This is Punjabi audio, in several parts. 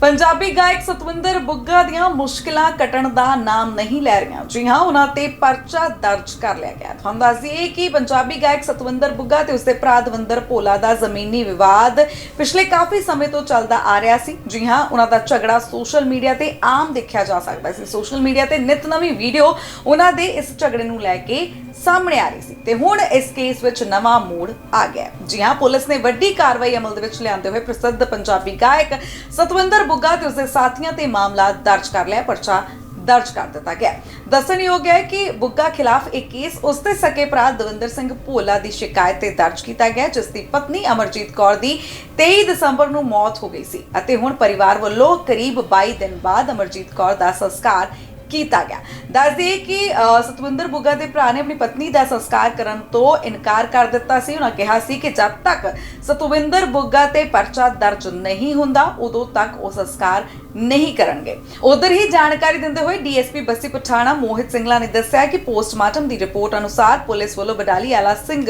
ਪੰਜਾਬੀ ਗਾਇਕ ਸਤਵਿੰਦਰ ਬੁੱਗਾ ਦੀਆਂ ਮੁਸ਼ਕਿਲਾਂ ਕੱਟਣ ਦਾ ਨਾਮ ਨਹੀਂ ਲੈ ਰਹੀਆਂ। ਜੀ ਹਾਂ, ਉਹਨਾਂ ਤੇ ਪਰਚਾ ਦਰਜ ਕਰ ਲਿਆ ਗਿਆ। ਤੁਹਾਨੂੰ ਦੱਸ ਕਿ ਪੰਜਾਬੀ ਗਾਇਕ ਸਤਵਿੰਦਰ ਬੁੱਗਾ ਤੇ ਉਸਦੇ ਭਰਾ ਦਵਿੰਦਰ ਭੋਲਾ ਦਾ ਜ਼ਮੀਨੀ ਵਿਵਾਦ ਪਿਛਲੇ ਕਾਫੀ ਸਮੇਂ ਤੋਂ ਚੱਲਦਾ ਆ ਰਿਹਾ ਸੀ। ਜੀ ਹਾਂ, ਉਹਨਾਂ ਦਾ ਝਗੜਾ ਸੋਸ਼ਲ ਮੀਡੀਆ ਤੇ ਆਮ ਦੇਖਿਆ ਜਾ ਸਕਦਾ ਸੀ। ਸੋਸ਼ਲ ਮੀਡੀਆ ਤੇ ਨਿਤ ਨਵੀਂ ਵੀਡੀਓ ਉਹਨਾਂ ਦੇ ਇਸ ਝਗੜੇ ਨੂੰ ਲੈ ਕੇ ਸਾਹਮਣੇ ਆ ਰਹੀ ਸੀ ਤੇ ਹੁਣ ਇਸ ਕੇਸ ਵਿੱਚ ਨਵਾਂ ਮੋੜ ਆ ਗਿਆ। ਜੀ ਹਾਂ, ਪੁਲਿਸ ਨੇ ਵੱਡੀ ਕਾਰਵਾਈ ਅਮਲ ਦੇ ਵਿੱਚ ਲਿਆਂਦੇ ਹੋਏ ਪ੍ਰਸਿੱਧ ਪੰਜਾਬੀ ਗਾਇਕ ਸਤਵਿੰਦਰ ਬੁੱਗਾ ਤੇ ਉਸਦੇ ਸਾਥੀਆਂ ਤੇ ਮਾਮਲਾ ਦਰਜ ਕਰ ਲਿਆ, ਪਰਚਾ ਦਰਜ ਕਰ ਦਿੱਤਾ ਗਿਆ। ਦੱਸਣਯੋਗ ਹੈ ਕਿ ਬੁੱਗਾ ਖਿਲਾਫ ਇੱਕ ਕੇਸ ਉਸਦੇ ਸਕੇ ਭਰਾ ਦਵਿੰਦਰ ਸਿੰਘ ਭੋਲਾ ਦੀ ਸ਼ਿਕਾਇਤ ਤੇ ਦਰਜ ਕੀਤਾ ਗਿਆ, ਜਿਸ ਦੀ ਪਤਨੀ ਅਮਰਜੀਤ ਕੌਰ ਦੀ 23 ਦਸੰਬਰ ਨੂੰ ਮੌਤ ਹੋ ਗਈ ਸੀ ਅਤੇ ਹੁਣ ਪਰਿਵਾਰ ਵੱਲੋਂ ਕਰੀਬ 22 ਦਿਨ ਬਾਅਦ ਅਮਰਜੀਤ ਕੌਰ ਦਾ ਸੰਸਕਾਰ ਕੀਤਾ ਗਿਆ। ਦੱਸ ਦਈਏ ਕਿ ਸਤਵਿੰਦਰ ਬੁੱਗਾ ਦੇ ਭਰਾ ਨੇ ਆਪਣੀ ਪਤਨੀ ਦਾ ਸੰਸਕਾਰ ਕਰਨ ਤੋਂ ਇਨਕਾਰ ਕਰ ਦਿੱਤਾ ਸੀ। ਉਹਨਾਂ ਕਿਹਾ ਸੀ ਕਿ ਜਦ ਤੱਕ ਸਤਵਿੰਦਰ ਬੁੱਗਾ ਤੇ ਪਰਚਾ ਦਰਜ ਨਹੀਂ ਹੁੰਦਾ, ਉਦੋਂ ਤੱਕ ਉਹ ਸੰਸਕਾਰ ਨਹੀਂ ਕਰਨਗੇ। ਉਧਰ ਹੀ ਜਾਣਕਾਰੀ ਦਿੰਦੇ ਹੋਏ ਡੀਐਸਪੀ ਬੱਸੀ ਪਠਾਣਾ ਮੋਹਿਤ ਸਿੰਘਲਾ ਨੇ ਦੱਸਿਆ ਕਿ ਪੋਸਟਮਾਰਟਮ ਦੀ ਰਿਪੋਰਟ ਅਨੁਸਾਰ ਪੁਲਿਸ ਵੱਲੋਂ ਬਡਾਲੀ ਆਲਾ ਸਿੰਘ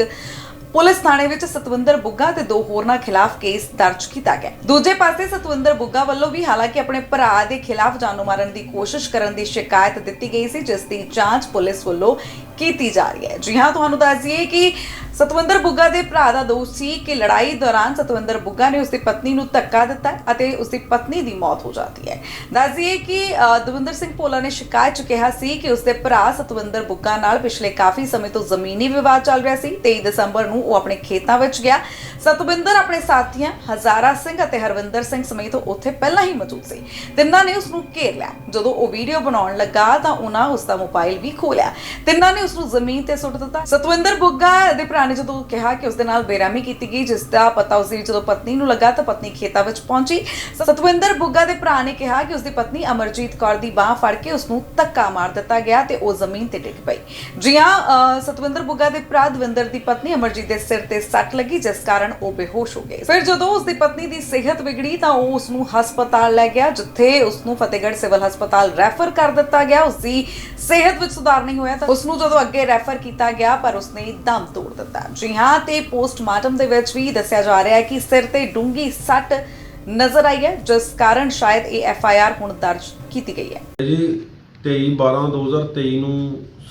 ਪੁਲਿਸ ਥਾਣੇ ਵਿੱਚ ਸਤਵਿੰਦਰ ਬੁੱਗਾ ਤੇ ਦੋ ਹੋਰਨਾਂ ਖਿਲਾਫ ਕੇਸ ਦਰਜ ਕੀਤਾ ਗਿਆ। ਦੂਜੇ ਪਾਸੇ ਸਤਵਿੰਦਰ ਬੁੱਗਾ ਵੱਲੋਂ ਵੀ ਹਾਲਾਂਕਿ ਆਪਣੇ ਭਰਾ ਦੇ ਖਿਲਾਫ ਜਾਨੋਂ ਮਾਰਨ ਦੀ ਕੋਸ਼ਿਸ਼ ਕਰਨ ਦੀ ਸ਼ਿਕਾਇਤ ਦਿੱਤੀ ਗਈ ਸੀ, ਜਿਸ ਦੀ ਜਾਂਚ ਪੁਲਿਸ ਵੱਲੋਂ ਕੀਤੀ ਜਾ ਰਹੀ ਹੈ। ਜੀ ਹਾਂ, ਤੁਹਾਨੂੰ ਦੱਸ ਦਈਏ ਕਿ ਸਤਵਿੰਦਰ ਬੁੱਗਾ ਦੇ ਭਰਾ ਦਾ ਦੋਸ਼ ਸੀ ਕਿ ਲੜਾਈ ਦੌਰਾਨ ਸਤਵਿੰਦਰ ਬੁੱਗਾ ਨੇ ਉਸਦੀ ਪਤਨੀ ਨੂੰ ਧੱਕਾ ਦਿੱਤਾ ਅਤੇ ਉਸਦੀ ਪਤਨੀ ਦੀ ਮੌਤ ਹੋ ਜਾਂਦੀ ਹੈ। ਦੱਸ ਕਿ ਦਵਿੰਦਰ ਸਿੰਘ ਭੋਲਾ ਨੇ ਸ਼ਿਕਾਇਤ 'ਚ ਕਿਹਾ ਸੀ ਕਿ ਉਸਦੇ ਭਰਾ ਸਤਵਿੰਦਰ ਬੁੱਗਾ ਨਾਲ ਪਿਛਲੇ ਕਾਫੀ ਸਮੇਂ ਤੋਂ ਜ਼ਮੀਨੀ ਵਿਵਾਦ ਚੱਲ ਰਿਹਾ ਸੀ। 23 ਦਸੰਬਰ ਨੂੰ ਉਹ ਆਪਣੇ ਖੇਤਾਂ ਵਿੱਚ ਗਿਆ। ਸਤਵਿੰਦਰ ਆਪਣੇ ਸਾਥੀਆਂ ਹਜ਼ਾਰਾ ਸਿੰਘ ਅਤੇ ਹਰਵਿੰਦਰ ਸਿੰਘ ਸਮੇਤ ਉੱਥੇ ਪਹਿਲਾਂ ਹੀ ਮੌਜੂਦ ਸੀ। ਤਿੰਨਾਂ ਨੇ ਉਸ ਨੂੰ ਘੇਰ ਲਿਆ। ਜਦੋਂ ਉਹ ਵੀਡੀਓ ਬਣਾਉਣ ਲੱਗਾ ਤਾਂ ਉਹਨਾਂ ਉਸ ਦਾ ਮੋਬਾਈਲ ਵੀ ਖੋਲਿਆ ਤਿੰਨਾਂ ਨੇ ਉਸ ਨੂੰ ਜ਼ਮੀਨ ਤੇ ਸੁੱਟ ਦਿੱਤਾ। ਸਤਵਿੰਦਰ ਬੁੱਗਾ ਦੇ ਭਰਾ ਨੇ ਜਦੋਂ ਕਿਹਾ ਕਿ ਉਸ ਦੇ ਨਾਲ ਬੇਰਾਮੀ ਕੀਤੀ ਗਈ, ਜਿਸ ਦਾ ਪਤਾ ਉਸ ਦੀ ਜਦੋਂ ਪਤਨੀ ਨੂੰ ਲੱਗਾ ਤਾਂ ਪਤਨੀ ਖੇਤਾਂ ਵਿੱਚ ਪਹੁੰਚੀ। ਸਤਵਿੰਦਰ ਬੁੱਗਾ ਦੇ ਭਰਾ ਨੇ ਕਿਹਾ ਕਿ ਉਸ ਦੀ ਪਤਨੀ ਅਮਰਜੀਤ ਕੌਰ ਦੀ ਬਾਹ ਫੜ ਕੇ ਉਸ ਨੂੰ ਧੱਕਾ ਮਾਰ ਦਿੱਤਾ ਗਿਆ ਤੇ ਉਹ ਜ਼ਮੀਨ ਤੇ ਡਿੱਗ ਪਈ। ਜੀ ਹਾਂ ਸਤਵਿੰਦਰ ਬੁੱਗਾ ਦੇ ਭਰਾ ਦਵਿੰਦਰ ਦੀ ਪਤਨੀ ਅਮਰਜੀਤ ਦੇ ਸਿਰ ਤੇ ਸੱਟ ਲੱਗੀ, ਜਿਸ ਕਾਰਨ ਉਹ ਬੇਹੋਸ਼ ਹੋ ਗਏ। ਫਿਰ ਜਦੋਂ ਉਸ ਦੀ ਪਤਨੀ ਦੀ ਸਿਹਤ ਵਿਗੜੀ ਤਾਂ ਉਹ ਉਸ ਨੂੰ ਹਸਪਤਾਲ ਲੈ ਗਿਆ, ਜਿੱਥੇ ਉਸ ਨੂੰ ਫਤਿਹਗੜ੍ਹ ਸਿਵਲ ਹਸਪਤਾਲ ਰੈਫਰ ਕਰ ਦਿੱਤਾ ਗਿਆ। ਉਸ ਦੀ ਸਿਹਤ ਵਿੱਚ ਸੁਧਾਰ ਨਹੀਂ ਹੋਇਆ ਤਾਂ ਉਸ ਨੂੰ ਜਦੋਂ ਅੱਗੇ ਰੈਫਰ ਕੀਤਾ ਗਿਆ, ਪਰ ਉਸਨੇ ਦਮ ਤੋੜ ਦਿੱਤਾ। ਜੀ ਹਾਂ ਤੇ ਪੋਸਟਮਾਰਟਮ ਦੇ ਵਿੱਚ ਵੀ ਦੱਸਿਆ ਜਾ ਰਿਹਾ ਹੈ ਕਿ ਸਿਰ ਤੇ ਡੂੰਗੀ ਸੱਟ ਨਜ਼ਰ ਆਈ ਹੈ ਜਿਸ ਕਾਰਨ ਸ਼ਾਇਦ ਇਹ ਐਫ ਆਈ ਆਰ ਹੁਣ ਦਰਜ ਕੀਤੀ ਗਈ ਹੈ। ਜੀ 23 12 2023 ਨੂੰ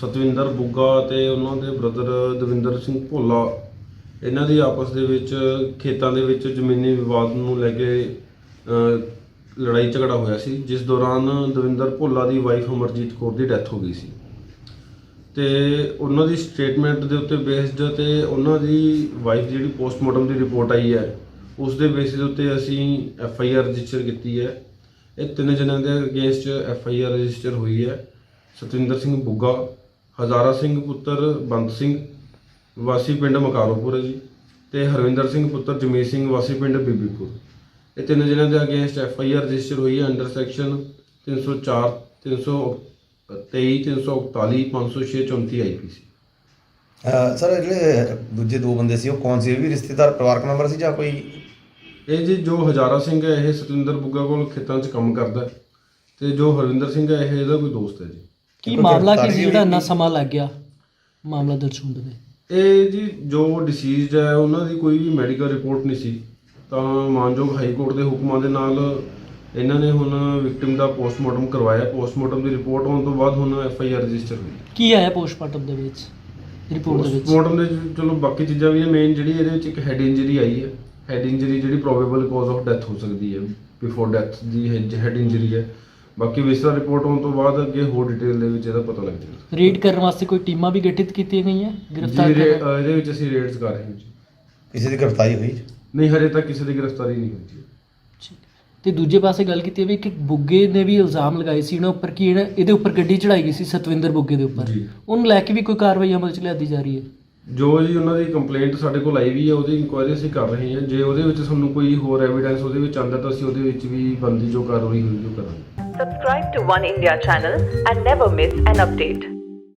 ਸਤਵਿੰਦਰ ਬੁੱਗਾ ਤੇ ਉਹਨਾਂ ਦੇ ਬ੍ਰਦਰ ਦਵਿੰਦਰ ਸਿੰਘ ਭੋਲਾ ਇਹਨਾਂ ਦੀ ਆਪਸ ਦੇ ਵਿੱਚ ਖੇਤਾਂ ਦੇ ਵਿੱਚ ਜ਼ਮੀਨੀ ਵਿਵਾਦ ਨੂੰ ਲੈ ਕੇ ਅ, ਲੜਾਈ ਝਗੜਾ ਹੋਇਆ ਸੀ ਜਿਸ ਦੌਰਾਨ ਦਵਿੰਦਰ ਭੋਲਾ ਦੀ ਵਾਈਫ ਅਮਰਜੀਤ ਕੌਰ ਦੀ ਡੈਥ ਹੋ ਗਈ ਸੀ। ਤੇ ਉਹਨਾਂ ਦੀ ਸਟੇਟਮੈਂਟ ਦੇ ਉੱਤੇ ਬੇਸਡ ਤੇ ਉਹਨਾਂ ਦੀ ਵਾਈਫ ਜਿਹੜੀ ਪੋਸਟਮਾਰਟਮ ਦੀ ਰਿਪੋਰਟ ਆਈ ਹੈ, ਉਸ ਦੇ ਬੇਸਿਸ ਉੱਤੇ ਅਸੀਂ ਐਫ ਆਈ ਆਰ ਰਜਿਸਟਰ ਕੀਤੀ ਹੈ। ਇਹ ਤਿੰਨ ਜਣਿਆਂ ਦੇ against F I R register ਹੋਈ ਹੈ। ਸਤਵਿੰਦਰ ਸਿੰਘ ਬੁੱਗਾ, ਹਜ਼ਾਰਾ ਸਿੰਘ ਪੁੱਤਰ ਬੰਦ ਸਿੰਘ, ਵਾਸੀ ਪਿੰਡ ਮਕਾਰੋਪੁਰ ਹੈ ਜੀ, ਤੇ ਹਰਵਿੰਦਰ ਸਿੰਘ ਪੁੱਤਰ ਜਮੀਤ ਸਿੰਘ, ਵਾਸੀ ਪਿੰਡ ਬੀਬੀਪੁਰ। ਇਹ ਤਿੰਨ ਜਣਿਆਂ ਦੇ against F I R register ਹੋਈ ਹੈ under section 304 323 341 506 34 IPC uh sir ਇਹ ਜਿਹੜੇ ਦੂਜੇ ਦੋ ਬੰਦੇ ਸੀ ਉਹ ਕੌਣ ਸੀ? ਇਹ ਵੀ ਰਿਸ਼ਤੇਦਾਰ ਪਰਿਵਾਰਕ ਮੈਂਬਰ ਸੀ ਜਾਂ ਕੋਈ? ਇਹ ਜੀ ਜੋ ਹਜ਼ਾਰਾ ਸਿੰਘ ਹੈ ਇਹ ਸਤਵਿੰਦਰ ਬੁੱਗਾ ਕੋਲ ਖੇਤਾਂ 'ਚ ਕੰਮ ਕਰਦਾ ਹੈ ਤੇ ਜੋ ਹਰਵਿੰਦਰ ਸਿੰਘ ਹੈ ਇਹ ਇਹਦਾ ਕੋਈ ਦੋਸਤ ਹੈ ਜੀ। ਕੀ ਕੋਈ ਮਾਮਲਾ ਕੀ ਗ੍ਰਿਫਤਾਰੀ ਸੀ ਜਿਹੜਾ ਹੋਈ? ਇੰਨਾ ਸਮਾਂ ਲੱਗ ਗਿਆ ਮਾਮਲਾ ਦਰਜ ਹੋਣ ਦੇ ਇਹ ਜੀ ਜੋ ਡਿਸੀਜ਼ਡ ਹੈ ਉਹਨਾਂ ਦੀ ਕੋਈ ਵੀ ਮੈਡੀਕਲ ਰਿਪੋਰਟ ਨਹੀਂ ਸੀ। ਤਾਂ ਮਾਨਯੋਗ ਹਾਈ ਕੋਰਟ ਦੇ ਹੁਕਮਾਂ ਦੇ ਨਾਲ ਇਹਨਾਂ ਨੇ ਹੁਣ ਵਿਕਟਿਮ ਦਾ ਪੋਸਟਮਾਰਟਮ ਕਰਵਾਇਆ। ਪੋਸਟਮਾਰਟਮ ਦੀ ਰਿਪੋਰਟ ਆਉਣ ਤੋਂ ਬਾਅਦ ਹੁਣ ਐਫ ਆਈ ਆਰ ਰਜਿਸਟਰ ਹੋਈ। ਕੀ ਆਇਆ ਪੋਸਟਮਾਰਟਮ ਦੇ ਵਿੱਚ? ਰਿਪੋਰਟ ਦੇ ਵਿੱਚ? ਪੋਸਟਮਾਰਟਮ ਦੇ ਵਿੱਚ ਚਲੋ ਬਾਕੀ ਚੀਜ਼ਾਂ ਵੀ ਨੇ ਮੇਨ ਜਿਹੜੀ ਇਹਦੇ ਵਿੱਚ ਇੱਕ ਹੈਡ ਇੰਜਰੀ ਆਈ ਹੈ ਹੈਡ ਇੰਜਰੀ ਜਿਹੜੀ ਪ੍ਰੋਬੇਬਲ ਕਾਜ਼ ਆਫ ਡੈਥ ਹੋ ਸਕਦੀ ਹੈ ਬਿਫੋਰ ਡੈਥ ਦੀ ਹੈਡ ਇੰਜਰੀ ਹੈ ਬਾਕੀ ਵਿਸਰਾ ਰਿਪੋਰਟ ਆਉਣ ਤੋਂ ਬਾਅਦ ਅੱਗੇ ਹੋਰ ਡਿਟੇਲ ਦੇ ਵਿੱਚ ਇਹਦਾ ਪਤਾ ਲੱਗ ਜਾਏਗਾ। ਰੇਡ ਕਰਨ ਵਾਸਤੇ ਕੋਈ ਟੀਮਾਂ ਵੀ ਗਠਿਤ ਕੀਤੀਆਂ ਗਈਆਂ? ਗ੍ਰਿਫਤਾਰ ਜੀ ਕਰਨ ਇਹਦੇ ਵਿੱਚ ਅਸੀਂ ਰੇਡਸ ਕਰ ਰਹੇ ਹਾਂ ਜੀ। ਕਿਸੇ ਦੀ ਗ੍ਰਿਫਤਾਰੀ ਹੋਈ? ਨਹੀਂ ਹਜੇ ਤੱਕ ਕਿਸੇ ਦੀ ਗ੍ਰਿਫਤਾਰੀ ਨਹੀਂ ਹੋਈ ਜੀ। ਠੀਕ। ਤੇ ਦੂਜੇ ਪਾਸੇ ਗੱਲ ਕੀਤੀ ਵੀ ਕਿ ਬੁੱਗੇ ਨੇ ਵੀ ਇਲਜ਼ਾਮ ਲਗਾਏ ਸੀ ਇਹਨਾਂ ਉੱਪਰ ਕਿ ਇਹਨਾਂ- ਇਹਦੇ ਉੱਪਰ ਗੱਡੀ ਚੜਾਈ ਗਈ ਸੀ ਸਤਵਿੰਦਰ ਬੁੱਗੇ ਦੇ ਉੱਪਰ ਜੀ। ਉਹਨੂੰ ਲੈ ਕੇ ਵੀ ਕੋਈ ਕਾਰਵਾਈ ਅਮਲ 'ਚ ਲਿਆਦੀ ਜਾ ਰਹੀ ਹੈ ਜੋ ਜੀ ਉਹਨਾਂ ਦੀ ਕੰਪਲੇਂਟ ਸਾਡੇ ਕੋਲ ਆਈ ਵੀ ਹੈ ਉਹਦੀ ਇਨਕੁਆਇਰੀ ਅਸੀਂ ਕਰ ਰਹੇ ਹਾਂ ਜੇ ਉਹਦੇ ਵਿੱਚ ਸਾਨੂੰ ਕੋਈ ਹੋਰ ਐਵੀਡੈਂਸ ਉਹਦੇ ਵਿੱਚ ਆਉਂਦਾ ਤਾਂ ਅਸੀਂ ਉਹਦੇ ਵਿੱਚ ਵੀ ਬੰਦੀ ਜੋ ਕਾਰਵਾਈ ਹੋਈ ਉਹ ਕਰਾਂਗੇ Subscribe to One India channel and never miss an update.